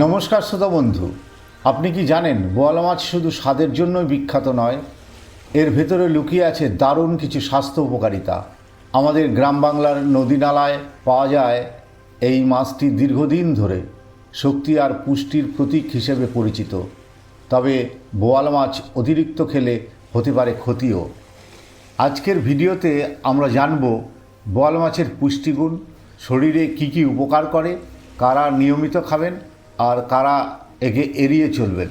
নমস্কার শ্রোতা বন্ধু, আপনি কি জানেন বোয়ালা মাছ শুধু স্বাদের জন্যই বিখ্যাত নয়? এর ভেতরে লুকিয়ে আছে দারুণ কিছু স্বাস্থ্য উপকারিতা। আমাদের গ্রাম বাংলার নদী নালায় পাওয়া যায় এই মাছটি দীর্ঘদিন ধরে শক্তি আর পুষ্টির প্রতীক হিসেবে পরিচিত। তবে বোয়াল মাছ অতিরিক্ত খেলে হতে পারে ক্ষতিও। আজকের ভিডিওতে আমরা জানব বোয়াল মাছের পুষ্টিগুণ, শরীরে কি কি উপকার করে, কারা নিয়মিত খাবেন আর কারা একে এড়িয়ে চলবেন।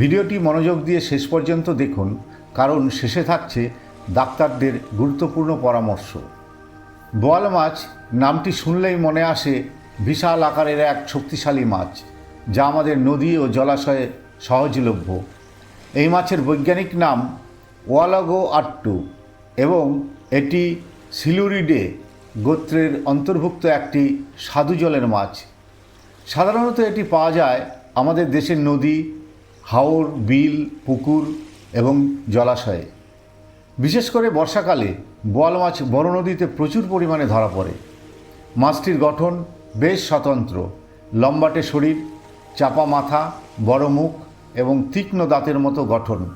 ভিডিওটি মনোযোগ দিয়ে শেষ পর্যন্ত দেখুন, কারণ শেষে থাকছে ডাক্তারদের গুরুত্বপূর্ণ পরামর্শ। বোয়াল মাছ, নামটি শুনলেই মনে আসে, বিশাল আকারের এক শক্তিশালী মাছ, যা আমাদের নদী ও জলাশয়ে সহজলভ্য। এই মাছের বৈজ্ঞানিক নাম ওয়ালাগো আট্টু এবং এটি সিলুরিডে গোত্রের অন্তর্ভুক্ত একটি স্বাদু জলের মাছ। সাধারণত এটি পাওয়া যায় আমাদের দেশের নদী, হাওর, বিল, পুকুর এবং জলাশয়ে। বিশেষ করে বর্ষাকালে বোয়াল মাছ বড় নদীতে প্রচুর পরিমাণে ধরা পড়ে। মাছটির গঠন বেশ স্বতন্ত্র। লম্বাটে শরীর, চাপা মাথা, বড় মুখ এবং তীক্ষ্ণ দাঁতের মতো গঠন।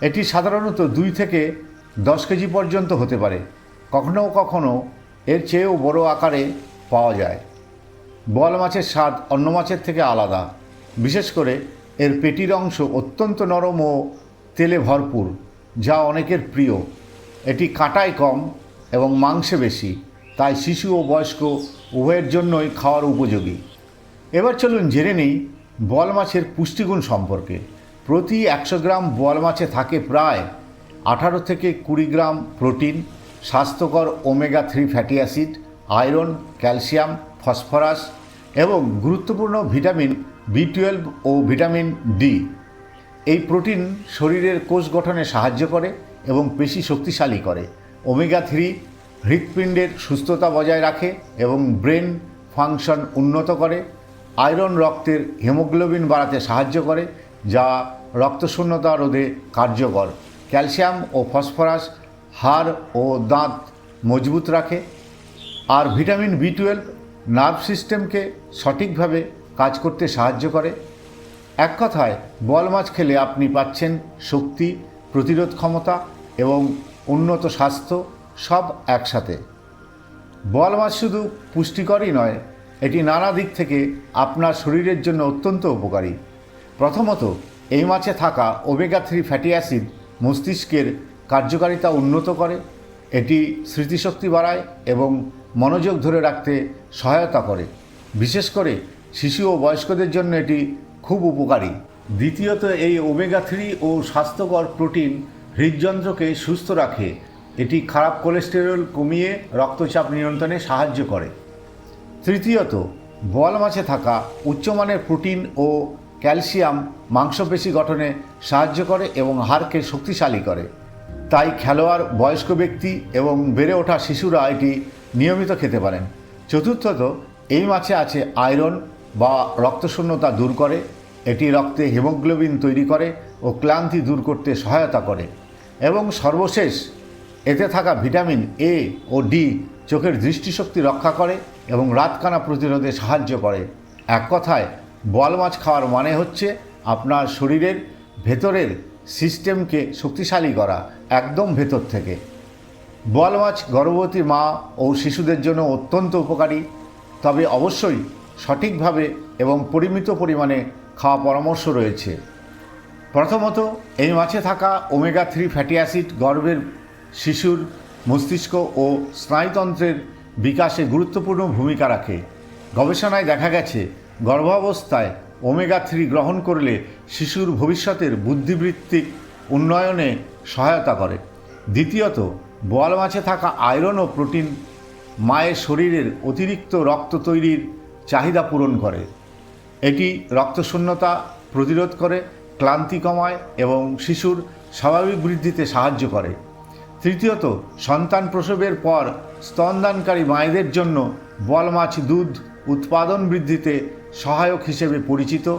এটি সাধারণত দুই থেকে দশ কেজি পর্যন্ত হতে পারে। কখনো কখনো এর চেয়েও বড় আকারে পাওয়া যায়। বোয়াল মাছের স্বাদ অন্য মাছের থেকে আলাদা। বিশেষ করে এর পেটির অংশ অত্যন্ত নরম ও তেলে ভরপুর, যা অনেকের প্রিয়। এটি কাঁটায় কম এবং মাংসে বেশি, তাই শিশু ও বয়স্ক উভয়ের জন্যই খাওয়ার উপযোগী। এবার চলুন জেনে নিই বল মাছের পুষ্টিগুণ সম্পর্কে। প্রতি একশো গ্রাম বোয়াল মাছে থাকে প্রায় আঠারো থেকে কুড়ি গ্রাম প্রোটিন, স্বাস্থ্যকর omega three fatty acid, iron, calcium phosphorus এবং গুরুত্বপূর্ণ ভিটামিন বি টুয়েলভ ও ভিটামিন ডি। এই প্রোটিন শরীরের কোষ গঠনে সাহায্য করে এবং পেশি শক্তিশালী করে। ওমেগা থ্রি হৃৎপিণ্ডের সুস্থতা বজায় রাখে এবং ব্রেন ফাংশন উন্নত করে। আয়রন রক্তের হেমোগ্লোবিন বাড়াতে সাহায্য করে, যা রক্তশূন্যতা রোধে কার্যকর। ক্যালসিয়াম ও ফসফরাস হাড় ও দাঁত মজবুত রাখে। আর ভিটামিন বি টুয়েলভ নার্ভ সিস্টেমকে সঠিকভাবে কাজ করতে সাহায্য করে। এক কথায়, বল মাছ খেলে আপনি পাচ্ছেন শক্তি, প্রতিরোধ ক্ষমতা এবং উন্নত স্বাস্থ্য সব একসাথে। বল মাছ শুধু পুষ্টিকরই নয়, এটি নানা দিক থেকে আপনার শরীরের জন্য অত্যন্ত উপকারী। প্রথমত, এই মাছে থাকা ওমেগা থ্রি ফ্যাটি অ্যাসিড মস্তিষ্কের কার্যকারিতা উন্নত করে, এটি স্মৃতিশক্তি বাড়ায় এবং মনোযোগ ধরে রাখতে সহায়তা করে। বিশেষ করে শিশু ও বয়স্কদের জন্য এটি খুব উপকারী। দ্বিতীয়ত, এই ওমেগা থ্রি ও স্বাস্থ্যকর প্রোটিন হৃদযন্ত্রকে সুস্থ রাখে। এটি খারাপ কোলেস্টেরল কমিয়ে রক্তচাপ নিয়ন্ত্রণে সাহায্য করে। তৃতীয়ত বোয়াল মাছে থাকা উচ্চমানের প্রোটিন ও ক্যালসিয়াম মাংসপেশি গঠনে সাহায্য করে এবং হাড়কে শক্তিশালী করে। তাই খেলোয়াড়, বয়স্ক ব্যক্তি এবং বেড়ে ওঠা শিশুরা এটি নিয়মিত খেতে পারেন। চতুর্থত, এই মাছে আছে আয়রন বা রক্তশূন্যতা দূর করে, এটি রক্তে হিমোগ্লোবিন তৈরি করে ও ক্লান্তি দূর করতে সহায়তা করে। এবং সর্বশেষ, এতে থাকা ভিটামিন এ ও ডি চোখের দৃষ্টিশক্তি রক্ষা করে এবং রাতকানা প্রতিরোধে সাহায্য করে। এক কথায়, বোয়াল মাছ খাওয়ার মানে হচ্ছে আপনার শরীরের ভেতরের সিস্টেমকে শক্তিশালী করা, একদম ভেতর থেকে। বোয়াল মাছ গর্ভবতী মা ও শিশুদের জন্য অত্যন্ত উপকারী। তবে অবশ্যই সঠিকভাবে এবং পরিমিত পরিমাণে খাওয়া পরামর্শ রয়েছে। প্রথমত, এই মাছে থাকা ওমেগা থ্রি ফ্যাটি অ্যাসিড গর্ভের শিশুর মস্তিষ্ক ও স্নায়ুতন্ত্রের বিকাশে গুরুত্বপূর্ণ ভূমিকা রাখে। গবেষণায় দেখা গেছে, গর্ভাবস্থায় ওমেগা থ্রি গ্রহণ করলে শিশুর ভবিষ্যতের বুদ্ধিবৃত্তিক উন্নয়নে সহায়তা করে। দ্বিতীয়ত বোয়াল মাছে থাকা আয়রন ও প্রোটিন মায়ের শরীরের অতিরিক্ত রক্ত তৈরির চাহিদা পূরণ করে। এটি রক্তশূন্যতা প্রতিরোধ করে, ক্লান্তি কমায় এবং শিশুর স্বাভাবিক বৃদ্ধিতে সাহায্য করে। তৃতীয়ত, সন্তান প্রসবের পর স্তনদানকারী মায়েদের জন্য বল মাছ দুধ উৎপাদন বৃদ্ধিতে সহায়ক হিসেবে পরিচিত।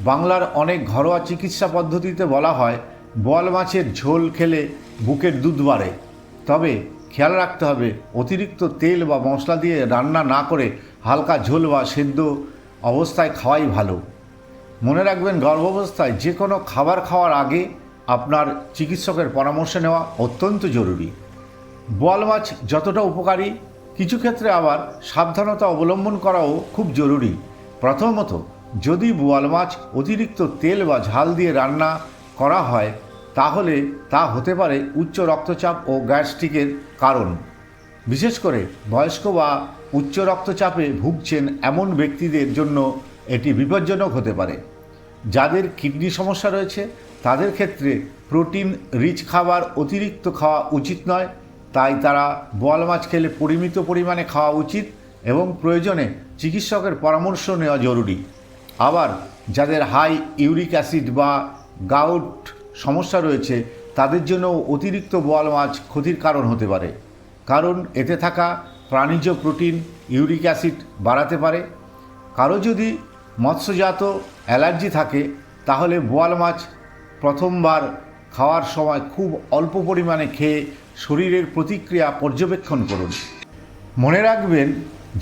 বাংলার অনেক ঘরোয়া চিকিৎসা পদ্ধতিতে বলা হয়, বল মাছের ঝোল খেলে বুকের দুধ বাড়ে। তবে খেয়াল রাখতে হবে, অতিরিক্ত তেল বা মশলা দিয়ে রান্না না করে হালকা ঝোল বা সেদ্ধ অবস্থায় খাওয়াই ভালো। মনে রাখবেন, গর্ভাবস্থায় যে কোনো খাবার খাওয়ার আগে আপনার চিকিৎসকের পরামর্শ নেওয়া অত্যন্ত জরুরি। বোয়াল মাছ যতটা উপকারী, কিছু ক্ষেত্রে আবার সাবধানতা অবলম্বন করাও খুব জরুরি। প্রথমত, যদি বোয়াল মাছ অতিরিক্ত তেল বা ঝাল দিয়ে রান্না করা হয় তাহলে তা হতে পারে উচ্চ রক্তচাপ ও গ্যাস্ট্রিকের কারণ। বিশেষ করে বয়স্ক বা উচ্চ রক্তচাপে ভুগছেন এমন ব্যক্তিদের জন্য এটি বিপজ্জনক হতে পারে। যাদের কিডনি সমস্যা রয়েছে, তাদের ক্ষেত্রে প্রোটিন রিচ খাবার অতিরিক্ত খাওয়া উচিত নয়। তাই তারা বোয়াল মাছ খেলে পরিমিত পরিমাণে খাওয়া উচিত এবং প্রয়োজনে চিকিৎসকের পরামর্শ নেওয়া জরুরি। আবার যাদের হাই ইউরিক অ্যাসিড বা গাউট সমস্যা রয়েছে, তাদের জন্য অতিরিক্ত বোয়াল মাছ ক্ষতির কারণ হতে পারে। কারণ এতে থাকা প্রাণীজ প্রোটিন, ইউরিক অ্যাসিড বাড়াতে পারে। কারও যদি মৎস্যজাত অ্যালার্জি থাকে, তাহলে বোয়াল মাছ প্রথমবার খাওয়ার সময় খুব অল্প পরিমাণে খেয়ে শরীরের প্রতিক্রিয়া পর্যবেক্ষণ করুন। মনে রাখবেন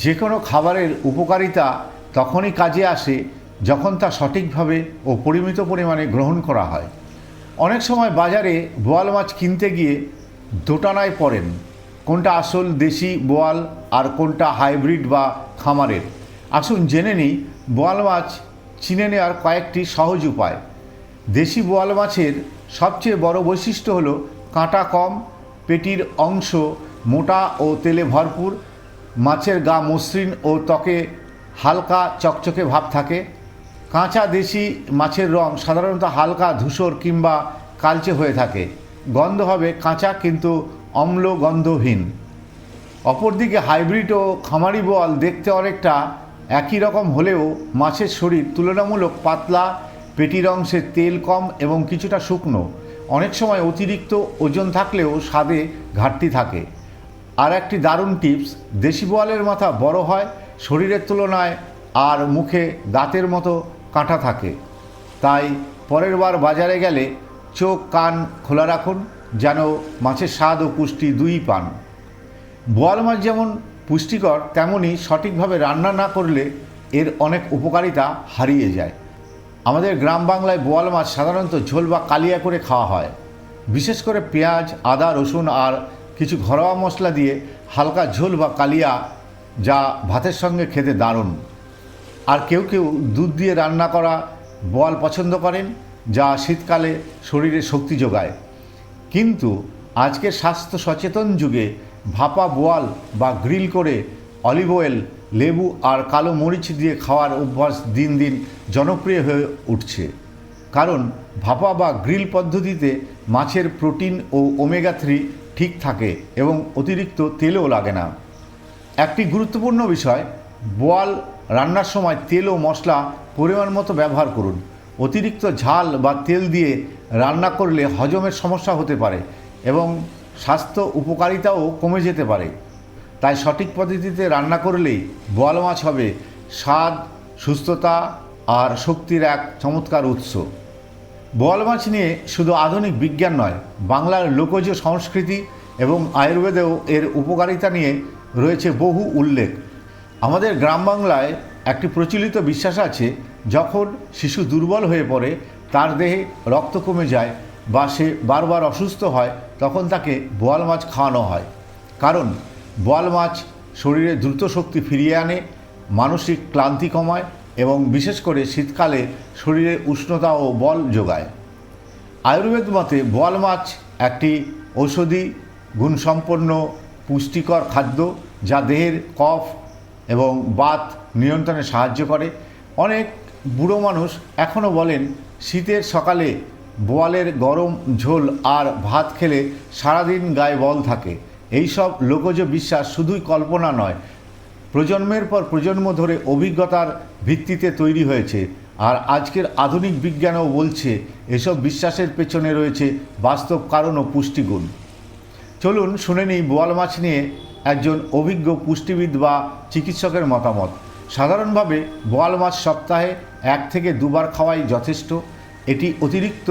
যে কোনো খাবারের উপকারিতা তখনই কাজে আসে যখন তা সঠিকভাবে ও পরিমিত পরিমাণে গ্রহণ করা হয়। অনেক সময় বাজারে বোয়াল মাছ কিনতে গিয়ে দোটানায় পড়েন। কোনটা আসল দেশি বোয়াল আর কোনটা হাইব্রিড বা খামারের। আসুন জেনে নিই, বোয়াল মাছ চিনে নেওয়ার কয়েকটি সহজ উপায়। দেশি বোয়াল মাছের সবচেয়ে বড় বৈশিষ্ট্য হলো কাঁটা কম, পেটির অংশ মোটা ও তেলে ভরপুর, মাছের গা মসৃণ ও ত্বকে হালকা চকচকে ভাব থাকে কাঁচা দেশি মাছের রং সাধারণত হালকা, ধূসর কিংবা কালচে হয়ে থাকে। গন্ধ হবে কাঁচা কিন্তু অম্ল গন্ধহীন অপরদিকে হাইব্রিড ও খামারি বোয়াল দেখতে অনেকটা একই রকম হলেও মাছের শরীর তুলনামূলক পাতলা, পেটির অংশে তেল কম এবং কিছুটা শুকনো। অনেক সময় অতিরিক্ত ওজন থাকলেও স্বাদে ঘাটতি থাকে। আর একটি দারুণ টিপস, দেশি বোয়ালের মাথা বড় হয়, শরীরের তুলনায় আর মুখে দাঁতের মতো কাঁটা থাকে। তাই পরের বার বাজারে গেলে চোখ কান খোলা রাখুন, যেন মাছের স্বাদ ও পুষ্টি দুই পান। বোয়াল মাছ যেমন পুষ্টিকর তেমনই সঠিকভাবে রান্না না করলে এর অনেক উপকারিতা হারিয়ে যায়। আমাদের গ্রাম বাংলায় বোয়াল মাছ সাধারণত ঝোল বা কালিয়া করে খাওয়া হয়। বিশেষ করে পেঁয়াজ, আদা, রসুন আর কিছু ঘরোয়া মশলা দিয়ে হালকা ঝোল বা কালিয়া যা ভাতের সঙ্গে খেতে দারুণ। আর কেউ কেউ দুধ দিয়ে রান্না করা বোয়াল পছন্দ করেন, যা শীতকালে শরীরে শক্তি যোগায়। কিন্তু আজকের স্বাস্থ্য সচেতন যুগে ভাপা বোয়াল বা গ্রিল করে অলিভ অয়েল, লেবু আর কালো মরিচ দিয়ে খাওয়ার অভ্যাস দিন দিন জনপ্রিয় হয়ে উঠছে। কারণ ভাপা বা গ্রিল পদ্ধতিতে মাছের প্রোটিন ও ওমেগা থ্রি ঠিক থাকে এবং অতিরিক্ত তেলও লাগে না। একটি গুরুত্বপূর্ণ বিষয়, বোয়াল রান্নার সময় তেল ও মশলা পরিমাণ মতো ব্যবহার করুন। অতিরিক্ত ঝাল বা তেল দিয়ে রান্না করলে হজমের সমস্যা হতে পারে এবং স্বাস্থ্য উপকারিতাও কমে যেতে পারে। তাই সঠিক পদ্ধতিতে রান্না করলেই বোয়াল মাছ হবে স্বাদ, সুস্থতা আর শক্তির এক চমৎকার উৎস। বোয়াল মাছ নিয়ে শুধু আধুনিক বিজ্ঞান নয়, বাংলার লোকজ সংস্কৃতি এবং আয়ুর্বেদেও এর উপকারিতা নিয়ে রয়েছে বহু উল্লেখ। আমাদের গ্রাম বাংলায় একটি প্রচলিত বিশ্বাস আছে, যখন শিশু দুর্বল হয়ে পড়ে, তার দেহে রক্ত কমে যায় বা সে বারবার অসুস্থ হয়, তখন তাকে বোয়াল মাছ খাওয়ানো হয়। কারণ, বোয়াল মাছ শরীরে দ্রুত শক্তি ফিরিয়ে আনে, মানসিক ক্লান্তি কমায় এবং বিশেষ করে শীতকালে শরীরে উষ্ণতা ও বল যোগায়। আয়ুর্বেদ মতে বোয়াল মাছ একটি ঔষধি, গুণসম্পন্ন, পুষ্টিকর খাদ্য যা দেহের কফ এবং বাত নিয়ন্ত্রণে সাহায্য করে। অনেক বুড়ো মানুষ এখনও বলেন, শীতের সকালে বোয়ালের গরম ঝোল আর ভাত খেলে সারাদিন গায়ে বল থাকে। এইসব লোকজ বিশ্বাস শুধুই কল্পনা নয়, প্রজন্মের পর প্রজন্ম ধরে অভিজ্ঞতার ভিত্তিতে তৈরি হয়েছে। আর আজকের আধুনিক বিজ্ঞানও বলছে, এসব বিশ্বাসের পেছনে রয়েছে বাস্তব কারণ ও পুষ্টিগুণ। চলুন শুনে নিই বোয়াল মাছ নিয়ে একজন অভিজ্ঞ পুষ্টিবিদ বা চিকিৎসকের মতামত। সাধারণভাবে বোয়াল মাছ সপ্তাহে এক থেকে দুবার খাওয়াই যথেষ্ট। এটি অতিরিক্ত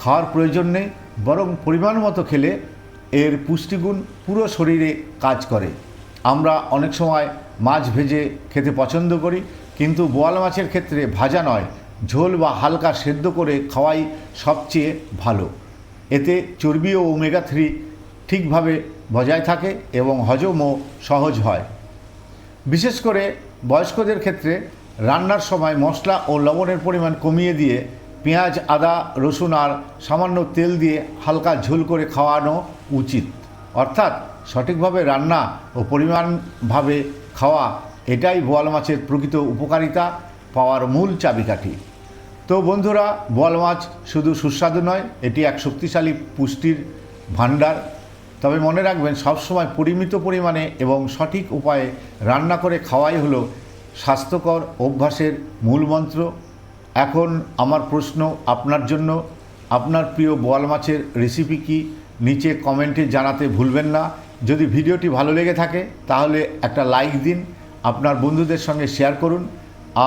খাওয়ার প্রয়োজন নেই, বরং পরিমাণ মতো খেলে এর পুষ্টিগুণ পুরো শরীরে কাজ করে। আমরা অনেক সময় মাছ ভেজে খেতে পছন্দ করি, কিন্তু বোয়াল মাছের ক্ষেত্রে ভাজা নয়, ঝোল বা হালকা সেদ্ধ করে খাওয়াই সবচেয়ে ভালো। এতে চর্বি ও ওমেগা থ্রি ঠিকভাবে বজায় থাকে এবং হজমও সহজ হয়। বিশেষ করে বয়স্কদের ক্ষেত্রে রান্নার সময় মশলা ও লবণের পরিমাণ কমিয়ে দিয়ে পেঁয়াজ, আদা, রসুন আর সামান্য তেল দিয়ে হালকা ঝোল করে খাওয়ানো উচিত। অর্থাৎ সঠিকভাবে রান্না ও পরিমাণভাবে খাওয়া এটাই বোয়াল মাছের প্রকৃত উপকারিতা, পাওয়ার মূল চাবিকাঠি। তো বন্ধুরা, বোয়াল মাছ শুধু সুস্বাদু নয়, এটি এক শক্তিশালী পুষ্টির ভাণ্ডার। তবে মনে রাখবেন, সবসময় পরিমিত পরিমাণে এবং সঠিক উপায়ে রান্না করে খাওয়াই হলো স্বাস্থ্যকর অভ্যাসের মূল মন্ত্র। এখন আমার প্রশ্ন আপনার জন্য, আপনার প্রিয় বোয়াল মাছের রেসিপি কি? নিচে কমেন্টে জানাতে ভুলবেন না। যদি ভিডিওটি ভালো লেগে থাকে, তাহলে একটা লাইক দিন, আপনার বন্ধুদের সঙ্গে শেয়ার করুন।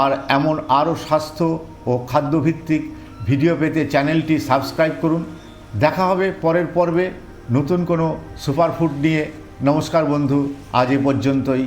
আর এমন আরও স্বাস্থ্য ও খাদ্যভিত্তিক ভিডিও পেতে চ্যানেলটি সাবস্ক্রাইব করুন। দেখা হবে পরের পর্বে। নতুন কোনো সুপারফুড নিয়ে নমস্কার বন্ধু আজ এ পর্যন্তই।